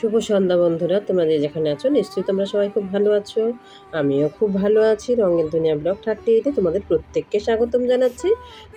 শুভ সন্ধ্যা বন্ধুরা। তোমরা যে যেখানে আছো, নিশ্চয়ই তোমরা সবাই খুব ভালো আছো। আমিও খুব ভালো আছি। রঙের দুনিয়া ব্লগ থার্টি এইটে তোমাদের প্রত্যেককে স্বাগতম জানাচ্ছি।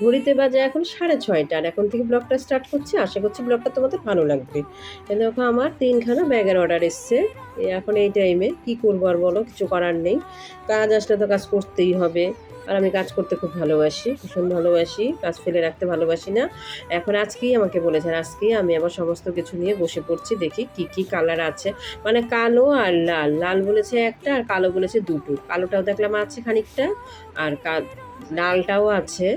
ঘড়িতে বাজে এখন সাড়ে ছয়টা আর এখন থেকে ব্লগটা স্টার্ট করছি। আশা করছি ব্লগটা তোমাদের ভালো লাগবে। দেখো, আমার তিনখানা ব্যাগের অর্ডার এসছে। এখন এই টাইমে কি করব আর বলো, কিছু করার নেই। কাজ আসলে তো কাজ করতেই হবে। আর আমি কাজ করতে খুব ভালোবাসি, ভীষণ ভালোবাসি, কাজ ফেলে রাখতে ভালোবাসি না। এখন আজকেই আমাকে বলেছেন, আজকেই আমি আবার সমস্ত কিছু নিয়ে বসে পড়ছি, দেখি কি কি কালার আছে। মানে কালো আর লাল লাল বলেছে একটা আর কালো বলেছে দুটো। কালোটাও দেখলাম আছে খানিকটা আর লালটাও আছে।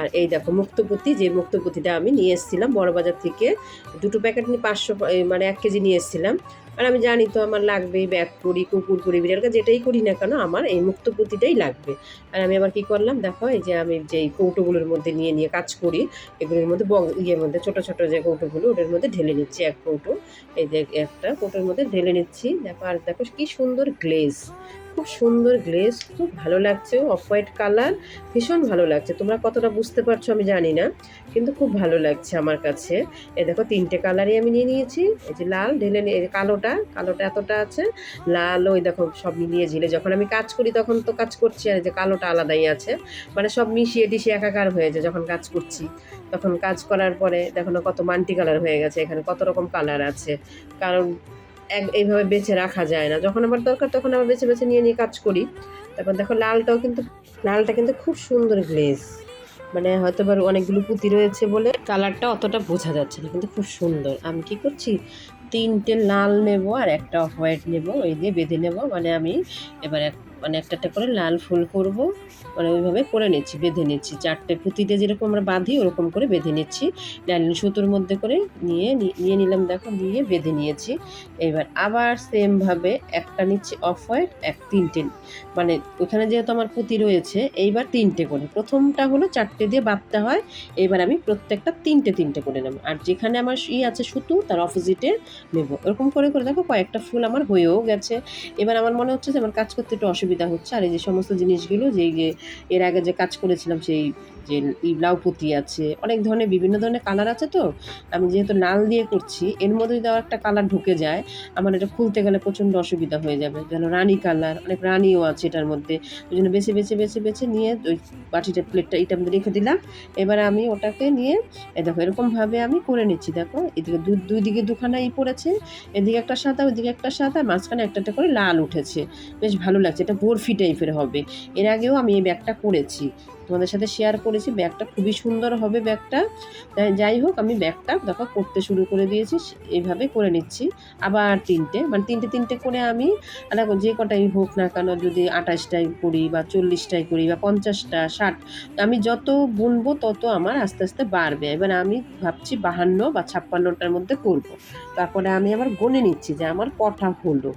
আর এই দেখো মুক্তপুতি, যে মুক্তপুতিটা আমি নিয়ে এসেছিলাম বড়বাজার থেকে, দুটো প্যাকেট নিয়ে পাঁচশো মানে এক কেজি নিয়ে এসেছিলাম। আর আমি জানি তো আমার লাগবেই ব্যাগ করি কুকুর করি বিড়াল যেটাই করি না কেন আমার এই মুক্ত প্রতিটাই লাগবে। আর আমি আবার কি করলাম? দেখো, এই যে আমি যেই কৌটোগুলোর মধ্যে নিয়ে নিয়ে কাজ করি, এগুলোর মধ্যে বগ ইয়ের মধ্যে ছোটো ছোটো যে কৌটোগুলো, ওটার মধ্যে ঢেলে নিচ্ছি এক কৌটো। এই যে একটা কৌটোর মধ্যে ঢেলে নিচ্ছি। দেখো, আর দেখো কী সুন্দর গ্লেজ। খুব সুন্দর গ্লেজ খুব ভালো লাগছে অফ হোয়াইট কালার ভীষণ ভালো লাগছে। তোমরা কতটা বুঝতে পারছ আমি জানি না, কিন্তু খুব ভালো লাগছে আমার কাছে। এই দেখো, তিনটে কালারই আমি নিয়ে নিয়েছি, এই যে লাল, ঢেলে কালোটা কালোটা এতটা আছে, লাল, ওই দেখো, সব মিলিয়ে ঝিলে, যখন আমি কাজ করি তখন তো কাজ করছি আর এই যে কালোটা আলাদাই আছে মানে সব মিশিয়ে টিশিয়ে একাকার হয়ে যায় যখন কাজ করছি। তখন কাজ করার পরে দেখো না কত মাল্টি কালার হয়ে গেছে, এখানে কত রকম কালার আছে, কারণ এইভাবে বেছে রাখা যায় না। যখন আমার দরকার তখন আবার বেছে বেছে নিয়ে নিয়ে কাজ করি। তারপর দেখো লালটাও কিন্তু, লালটা কিন্তু খুব সুন্দর গ্লেজ। মানে হয়তো বা অনেকগুলো পুঁতি রয়েছে বলে কালারটা অতটা বোঝা যাচ্ছে না, কিন্তু খুব সুন্দর। আমি কি করছি? তিনটে লাল নেব আর একটা হোয়াইট নেব ওই দিয়ে বেঁধে নেব। মানে আমি এবার মানে একটা একটা করে লাল ফুল করব। মানে ওইভাবে করে নিচ্ছি, বেঁধে নিচ্ছি। চারটে পুঁতিতে যেরকম আমরা বাঁধি, ওরকম করে বেঁধে নিচ্ছি। লাইন সুতোর মধ্যে করে নিয়ে নিয়ে নিলাম দেখো নিয়ে বেঁধে নিয়েছি। এবার আবার সেমভাবে একটা নিচ্ছি অফ হোয়াইট এক তিনটে। মানে ওখানে যেহেতু আমার পুঁতি রয়েছে, এইবার তিনটে করে। প্রথমটা হলো চারটে দিয়ে বাঁধতে হয়, এবার আমি প্রত্যেকটা তিনটে তিনটে করে নেব। আর যেখানে আমার ই আছে সুতো, তার অপোজিটে নেব। এরকম করে করে দেখো কয়েকটা ফুল আমার হয়েও গেছে। এবার আমার মনে হচ্ছে যে আমার কাজ করতে একটু অসুবিধা হচ্ছে। আর এই যে সমস্ত জিনিসগুলো যেই যে এর আগে যে কাজ করেছিলাম, সেই যে ই লাউ আছে, অনেক ধরনের বিভিন্ন ধরনের কালার আছে তো। আমি যেহেতু লাল দিয়ে করছি, এর মধ্যে যদি আবার একটা কালার ঢুকে যায়, আমার এটা খুলতে গেলে প্রচণ্ড অসুবিধা হয়ে যাবে। যেন রানী কালার, অনেক রানীও আছে এটার মধ্যে। ওই জন্য বেছে বেছে বেছে বেছে নিয়ে ওই বাটিটা প্লেটটা এটা মধ্যে রেখে দিলাম। এবার আমি ওটাকে নিয়ে এ দেখো এরকমভাবে আমি করে নিচ্ছি। দেখো, এদিকে দু, দুই দিকে দুখানা ই পড়েছে, এদিকে একটা সাদা, ওইদিকে একটা সাদা, মাঝখানে একটা একটা করে লাল উঠেছে। বেশ ভালো লাগছে। এটা বরফি টাইপের হবে। এর আগেও আমি এই ব্যাগটা করেছি তোমাদের সাথে শেয়ার করেছি, ব্যাগটা খুবই সুন্দর হবে ব্যাগটা। যাই হোক, আমি ব্যাগটা দেখো করতে শুরু করে দিয়েছি এইভাবে করে নিচ্ছি। আবার তিনটে মানে তিনটে তিনটে করে আমি দেখো যে কটাই হোক না কেন, যদি আঠাশটাই করি বা চল্লিশটাই করি বা পঞ্চাশটা, ষাট, আমি যত বুনবো তত আমার আস্তে আস্তে বাড়বে। এবার আমি ভাবছি বাহান্ন বা ছাপ্পান্নটার মধ্যে করব। তারপরে আমি আবার গনে নিচ্ছি যে আমার কটা হলো।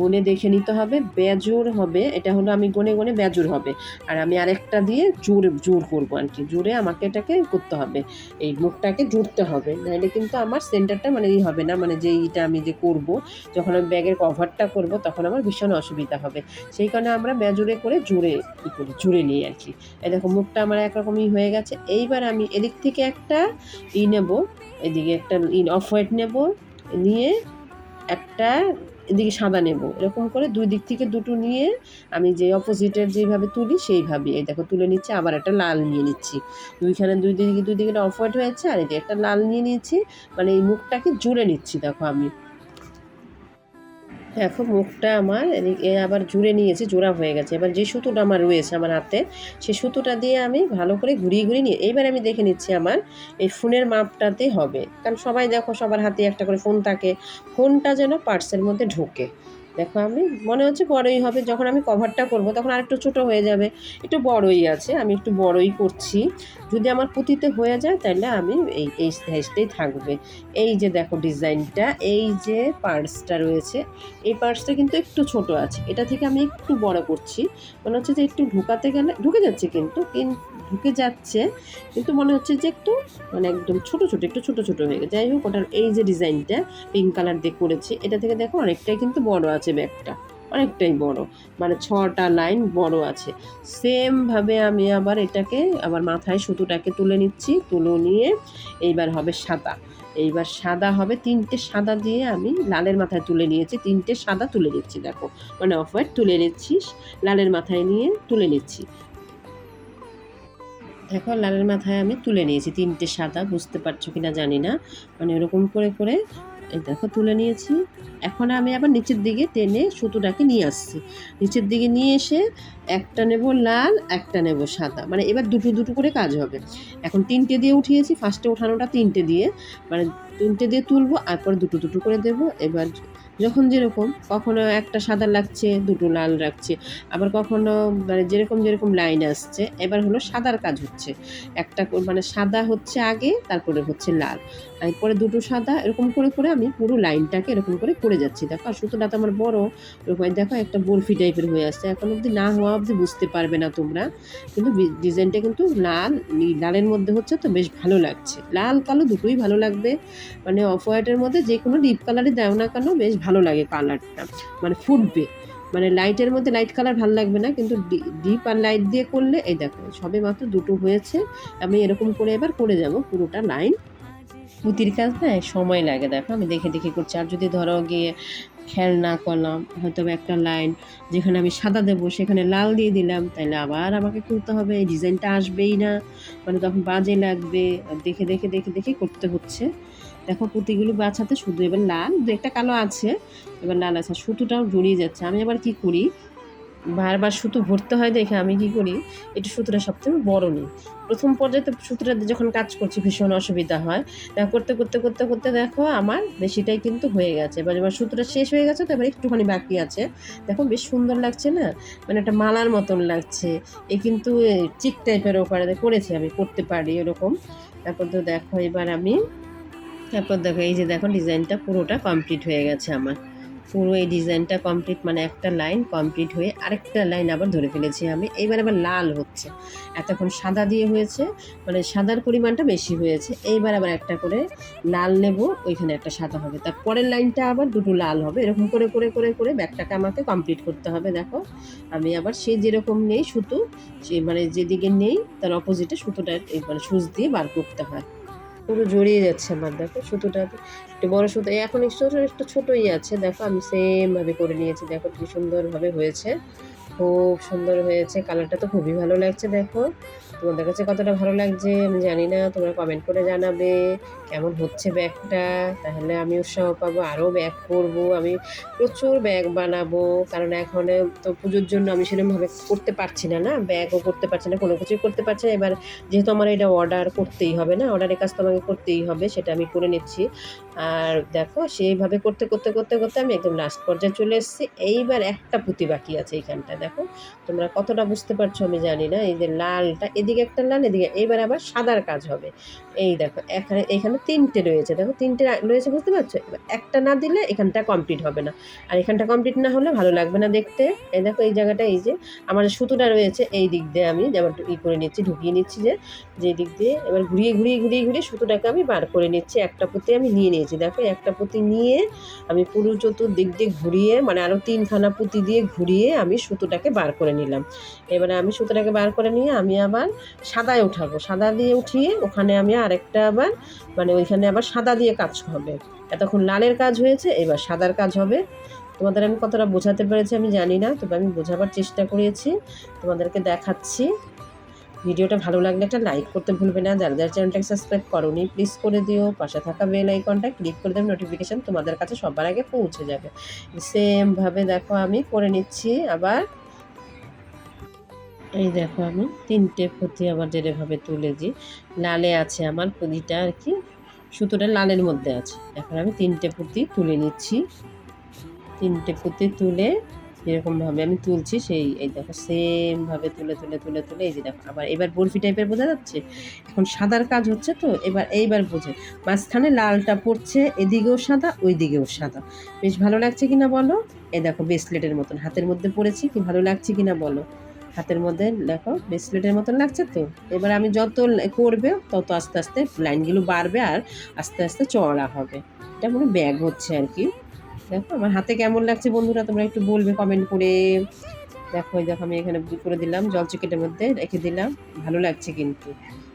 গনে দেখে নিতে হবে বেজোর হবে, এটা হলো আমি গুনে গুনে বেজোর হবে। আর আমি আরেকটা দিয়ে জোর জোর করব আর কি জোরে আমাকে এটাকে করতে হবে। এই মুখটাকে জুড়তে হবে। নাহলে কিন্তু আমার সেন্টারটা মানে ই হবে না মানে যে ইটা আমি যে করব, যখন আমি ব্যাগের কভারটা করব, তখন আমার ভীষণ অসুবিধা হবে। সেই কারণে আমরা বেজোরে করে জোরে ই করি, জুড়ে নিই আর কি এই দেখো, মুখটা আমার একরকমই হয়ে গেছে। এইবার আমি এদিক থেকে একটা ই নেব, এদিকে একটা অফ হোয়াইট নেব, নিয়ে একটা এদিকে সাদা নেব। এরকম করে দুই দিক থেকে দুটো নিয়ে আমি যে অপোজিটের যেভাবে তুলি সেইভাবে এই দেখো, তুলে নিচ্ছি, আবার একটা লাল নিয়ে নিচ্ছি। দুইখানে দুই দিকে দুই দিকে অফ হোয়াইট হয়েছে, আর এই একটা লাল নিয়ে নিয়েছি। মানে এই মুখটাকে জুড়ে নিচ্ছি, দেখো আমি। দেখো, মুখটা আমার, এদিকে আবার জুড়ে নিয়েছে, জোড়া হয়ে গেছে। এবার যে সুতোটা আমার রয়েছে আমার হাতে সেই সুতোটা দিয়ে আমি ভালো করে ঘুরিয়ে ঘুরিয়ে নিয়ে এইবার আমি দেখে নিচ্ছি আমার এই ফোনের মাপটাতে হবে। কারণ সবাই দেখো, সবার হাতে একটা করে ফোন থাকে, ফোনটা যেন পার্সের মধ্যে ঢোকে। দেখো আমি, মনে হচ্ছে বড়ই হবে, যখন আমি কভারটা করব তখন আরেকটু ছোটো হয়ে যাবে। একটু বড়ই আছে, আমি একটু বড়ই করছি। যদি আমার পুঁতিতে হয়ে যায় তাহলে আমি এই এই সাইজটাই থাকবে। এই যে দেখো ডিজাইনটা, এই যে পার্সটা রয়েছে, এই পার্সটা কিন্তু একটু ছোট আছে। এটা থেকে আমি একটু বড় করছি। মনে হচ্ছে যে একটু ঢুকাতে গেলে, ঢুকে যাচ্ছে কিন্তু, কিন- ঢুকে যাচ্ছে, কিন্তু মনে হচ্ছে যে একটু মানে একদম ছোট ছোট, একটু ছোট ছোট হয়ে গেছে। যাই হোক, ওটার এই যে ডিজাইনটা পিঙ্ক কালার দিয়ে করেছি, এটা থেকে দেখো অনেকটাই কিন্তু বড় আছে। ব্যাগটা অনেকটাই বড়। মানে ছটা লাইন বড় আছে। সেমভাবে আমি আবার এটাকে আবার মাথায় সুতোটাকে তুলে নিচ্ছি। তুলে নিয়ে এইবার হবে সাদা। এইবার সাদা হবে, তিনটে সাদা দিয়ে আমি লালের মাথায় তুলে নিয়েছি। তিনটে সাদা তুলে নিচ্ছি, দেখো। মানে অফ হোয়াইট তুলে নিচ্ছি, লালের মাথায় নিয়ে তুলে নিচ্ছি। দেখো, লালের মাথায় আমি তুলে নিয়েছি তিনটে সাদা। বুঝতে পারছ কিনা জানি না। মানে এরকম করে করে এই দেখো, তুলে নিয়েছি। এখন আমি আবার নিচের দিকে টেনে সুতোটাকে নিয়ে আসছি। নিচের দিকে নিয়ে এসে একটা নেব লাল, একটা নেব সাদা। মানে এবার দুটো দুটো করে কাজ হবে। এখন তিনটে দিয়ে উঠিয়েছি। ফার্স্টে ওঠানোটা তিনটে দিয়ে। মানে তিনটে দিয়ে তুলবো তারপর দুটো দুটো করে দেবো। এবার যখন যেরকম কখনো একটা সাদা লাগছে, দুটো লাল রাখছে আবার কখনো মানে যেরকম যেরকম লাইন আসছে, এবার হলো সাদার কাজ হচ্ছে। একটা মানে সাদা হচ্ছে আগে, তারপরে হচ্ছে লাল। এরপরে দুটো সাদা, এরকম করে করে আমি পুরো লাইনটাকে এরকম করে করে যাচ্ছি। দেখো, আর সুতোটা তো আমার বড়ো, এরকম দেখো একটা বরফি টাইপের হয়ে আসছে। এখন অবধি না হওয়া অবধি বুঝতে পারবে না তোমরা। কিন্তু ডিজাইনটা কিন্তু লাল লালের মধ্যে হচ্ছে তো বেশ ভালো লাগছে। লাল, কালো দুটোই ভালো লাগবে। মানে অফ হোয়াইটের মধ্যে যে কোনো ডিপ কালারই দাও না কেন, বেশ ভালো লাগে কালারটা। মানে ফুটবে। মানে লাইটের মধ্যে লাইট কালার ভালো লাগবে না, কিন্তু ডিপ আর লাইট দিয়ে করলে, এই দেখো, সবে মাত্র দুটো হয়েছে। আমি এরকম করে এবার করে যাব পুরোটা লাইন পুঁতির কাজ না, সময় লাগে, দেখো, আমি দেখে দেখে করছি। আর যদি ধরো গিয়ে খেয়াল না করলাম হয়তো একটা লাইন যেখানে আমি সাদা দেবো, সেখানে লাল দিয়ে দিলাম তাহলে আবার আমাকে করতে হবে। ডিজাইনটা আসবেই না। মানে তখন বাজে লাগবে। দেখে দেখে দেখে দেখে করতে হচ্ছে। দেখো, পুঁতিগুলো বাছাতে শুধু এবার লাল দু একটা কালো আছে, এবার লাল আছে। সুতোটাও জড়িয়ে যাচ্ছে। আমি আবার কি করি? বারবার সুতো ভরতে হয় দেখে আমি কি করি? একটু সুতোটা সবথেকে বড় নিই। প্রথম পর্যায়ে তো সুতোটা যখন কাজ করছি, ভীষণ অসুবিধা হয়। তা করতে করতে করতে করতে দেখো, আমার বেশিটাই কিন্তু হয়ে গেছে। এবার এবার সুতোটা শেষ হয়ে গেছে তো এবার একটুখানি বাকি আছে। দেখো, বেশ সুন্দর লাগছে না? মানে একটা মালার মতন লাগছে। এ কিন্তু চিক টাইপের ওপারে করেছি আমি, করতে পারি এরকম। তারপর তো দেখো, এবার আমি তারপর দেখো, এই যে দেখো, ডিজাইনটা পুরোটা কমপ্লিট হয়ে গেছে আমার। পুরো এই ডিজাইনটা কমপ্লিট মানে একটা লাইন কমপ্লিট হয়ে আরেকটা লাইন আবার ধরে ফেলেছি আমি। এইবার আবার লাল হচ্ছে। এতক্ষণ সাদা দিয়ে হয়েছে মানে সাদার পরিমাণটা বেশি হয়েছে। এইবার আবার একটা করে লাল নেব, ওইখানে একটা সাদা হবে। তার পরের লাইনটা আবার দুটো লাল হবে। এরকম করে করে করে করে ব্যাগটাকে আমাকে কমপ্লিট করতে হবে, দেখো। আমি আবার সে যেরকম নেই সুতো, সে মানে যেদিকে নেই, তার অপোজিটে সুতোটা মানে সুচ দিয়ে বার করতে হয়। পুরো জড়িয়ে যাচ্ছে আমার, দেখো সুতোটা একটু বড় সুতো এখন একটু একটু ছোটোই আছে, দেখো আমি সেমভাবে করে নিয়েছি, দেখো কি সুন্দরভাবে হয়েছে। খুব সুন্দর হয়েছে। কালারটা তো খুবই ভালো লাগছে, দেখো। তোমাদের কাছে কতটা ভালো লাগছে আমি জানি না, তোমরা কমেন্ট করে জানাবে। কেমন হচ্ছে ব্যাগটা? তাহলে আমি উৎসাহ পাবো আরও ব্যাগ করব আমি প্রচুর ব্যাগ বানাবো, কারণ এখন তো পুজোর জন্য আমি সেরকমভাবে করতে পারছি না না? ব্যাগও করতে পারছি না, কোনো কিছুই করতে পারছি না। এবার যেহেতু আমার এটা অর্ডার করতেই হবে, না? অর্ডারের কাজ তো আমাকে করতেই হবে, সেটা আমি করে নিচ্ছি। আর দেখো, সেইভাবে করতে করতে করতে করতে আমি একদম লাস্ট পর্যায়ে চলে এসেছি। এইবার একটা পুঁতি বাকি আছে এইখানটা দেখো। তোমরা কতটা বুঝতে পারছ আমি জানি না, এই যে লালটা, এদিকে একটা লাল, এদিকে এবার আবার সাদার কাজ হবে। এই দেখো, এখানে এখানে তিনটে রয়েছে, দেখো, তিনটে রয়েছে, বুঝতে পারছ? এবার একটা না দিলে এখানটা কমপ্লিট হবে না। আর এখানটা কমপ্লিট না হলে ভালো লাগবে না দেখতে। এই দেখো, এই জায়গাটা, এই যে, আমার সুতোটা রয়েছে, এই দিক দিয়ে আমি যেমন ই করে নিচ্ছি, ঢুকিয়ে নিচ্ছি যে যে দিক দিয়ে এবার ঘুরিয়ে ঘুরিয়ে ঘুরিয়ে ঘুরিয়ে সুতোটাকে আমি বার করে নিচ্ছি। একটা পুঁতি আমি নিয়ে নিয়েছি, দেখো, একটা পুঁতি নিয়ে আমি পুরো চতুর্দিক দিয়ে ঘুরিয়ে মানে আরও তিনখানা পুঁতি দিয়ে ঘুরিয়ে আমি সুতোটাকে বার করে নিলাম। এবারে আমি সুতোটাকে বার করে নিয়ে আমি আবার সাদায় উঠাবো। সাদা দিয়ে উঠিয়ে ওখানে আমি আরেকটা আবার মানে ওইখানে আবার সাদা দিয়ে কাজ হবে। এতক্ষণ লালের কাজ হয়েছে, এবার সাদার কাজ হবে। তোমাদের আমি কতটা বোঝাতে পেরেছি আমি জানি না, তবে আমি বোঝাবার চেষ্টা করেছি। তোমাদেরকে দেখাচ্ছি। ভিডিওটা ভালো লাগলে একটা লাইক করতে ভুলবে না। যারা যারা চ্যানেলটাকে সাবস্ক্রাইব করোনি, প্লিজ করে দিও। পাশে থাকা বেল আইকনটা ক্লিক করে দেবে, নোটিফিকেশান তোমাদের কাছে সবার আগে পৌঁছে যাবে। সেমভাবে দেখো আমি করে নিচ্ছি আবার এই দেখো আমি তিনটে পুঁতি আবার যেভাবে তুলেছি লালে আছে আমার পুঁতিটা আর কি, সুতোটা লালের মধ্যে আছে। এখন আমি তিনটে পুঁতি তুলে নিচ্ছি। তিনটে পুঁতি তুলে যেরকমভাবে আমি তুলছি, সেই এই দেখো সেমভাবে তুলে তুলে তুলে তুলে, এই যে দেখো, আবার এবার বরফি টাইপের বোঝা যাচ্ছে? এখন সাদার কাজ হচ্ছে তো, এবার এইবার বোঝে। মাঝখানে লালটা পড়ছে, এদিকেও সাদা ওই দিকেও সাদা। বেশ ভালো লাগছে কিনা বলো? এই দেখো ব্রেসলেটের মতন, হাতের মধ্যে পড়েছি, কি ভালো লাগছে কিনা বলো? হাতের মধ্যে দেখো ব্রেসলেটের মতন লাগছে তো। এবার আমি যত করবে, তত আস্তে আস্তে লাইনগুলো বাড়বে আর আস্তে আস্তে চড়া হবে। এটা মনে ব্যাগ হচ্ছে আর কি। দেখো, আমার হাতে কেমন লাগছে বন্ধুরা, তোমরা একটু বলবে কমেন্ট করে। দেখো, এই দেখো, আমি এখানে করে দিলাম, জল চিকেটের মধ্যে রেখে দিলাম। ভালো লাগছে কিন্তু।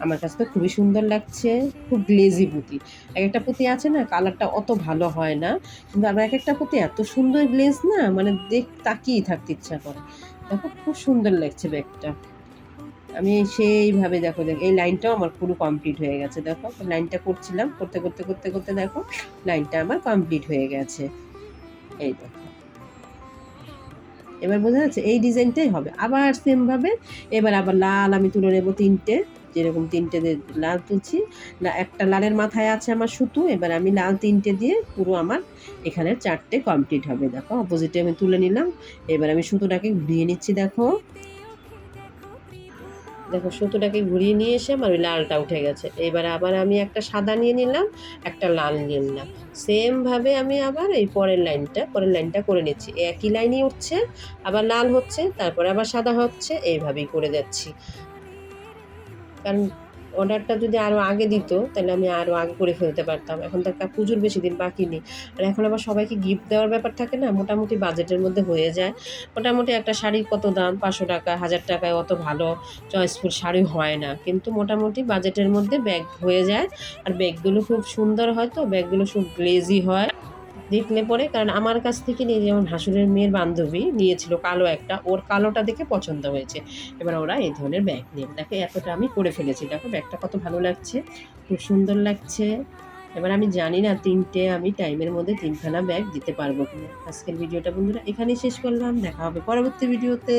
আমার কাছে তো খুবই সুন্দর লাগছে, খুব গ্লেজি পুঁতি। এক একটা পুঁতি আছে না কালারটা অত ভালো হয় না। কিন্তু আমার এক একটা পুঁতি এত সুন্দর গ্লেজ না মানে দেখ তাকিয়ে থাকতে ইচ্ছা করে। দেখো, খুব সুন্দর লাগছে ব্যাগটা আমি সেইভাবে দেখো দেখো, এই লাইনটাও আমার পুরো কমপ্লিট হয়ে গেছে, দেখো। লাইনটা করছিলাম, করতে করতে করতে করতে, দেখো লাইনটা আমার কমপ্লিট হয়ে গেছে। এই দেখো। এবার বোঝা যাচ্ছে, এই ডিজাইনটাই হবে। আবার সেমভাবে এবার আবার লাল আমি তুলে নেব তিনটে। যেরকম তিনটে লাল তুলছি একটা লালের মাথায় আছে আমার সুতো, এবার আমি লাল তিনটে দিয়ে পুরো আমার এখানে চারটে কমপ্লিট হবে, দেখো অপোজিটে আমি তুলে নিলাম, এবার আমি সুতোটাকে ঘুরিয়ে নিচ্ছি, দেখো। দেখো, সুতোটাকে ঘুরিয়ে নিয়ে এসে আমার ওই লালটা উঠে গেছে, এবার আবার আমি একটা সাদা নিয়ে নিলাম, একটা লাল নিয়ে নিলাম সেমভাবে আমি আবার এই পরের লাইনটা পরের লাইনটা করে নিচ্ছি, একই লাইনই উঠছে, আবার লাল হচ্ছে, তারপরে আবার সাদা হচ্ছে, এইভাবেই করে যাচ্ছি। কারণ অর্ডারটা যদি আরও আগে দিত, তাহলে আমি আরও আগে করে ফেলতে পারতাম। এখন তো একটা পুজোর বেশি দিন বাকি নেই। আর এখন আবার সবাইকে গিফট দেওয়ার ব্যাপার থাকে না, মোটামুটি বাজেটের মধ্যে হয়ে যায়। মোটামুটি একটা শাড়ির কত দাম? পাঁচশো টাকা, হাজার টাকায় অত ভালো চয়েসফুল শাড়ি হয় না। কিন্তু মোটামুটি বাজেটের মধ্যে ব্যাগ হয়ে যায়। আর ব্যাগগুলো খুব সুন্দর হয় তো ব্যাগগুলো খুব গ্লেজি হয়। দেখলে পরে কারণ আমার কাছ থেকে নিয়ে যেমন হাসুরের মেয়ের বান্ধবী নিয়েছিল কালো একটা, ওর কালোটা দেখে পছন্দ হয়েছে। এবার ওরা এই ধরনের ব্যাগ নিয়ে, দেখো এতটা আমি করে ফেলেছি। দেখো ব্যাগটা কত ভালো লাগছে, খুব সুন্দর লাগছে। এবার আমি জানি না তিনটে, আমি টাইমের মধ্যে তিনখানা ব্যাগ দিতে পারব কিনা। আজকের ভিডিওটা বন্ধুরা এখানেই শেষ করলাম, দেখা হবে পরবর্তী ভিডিওতে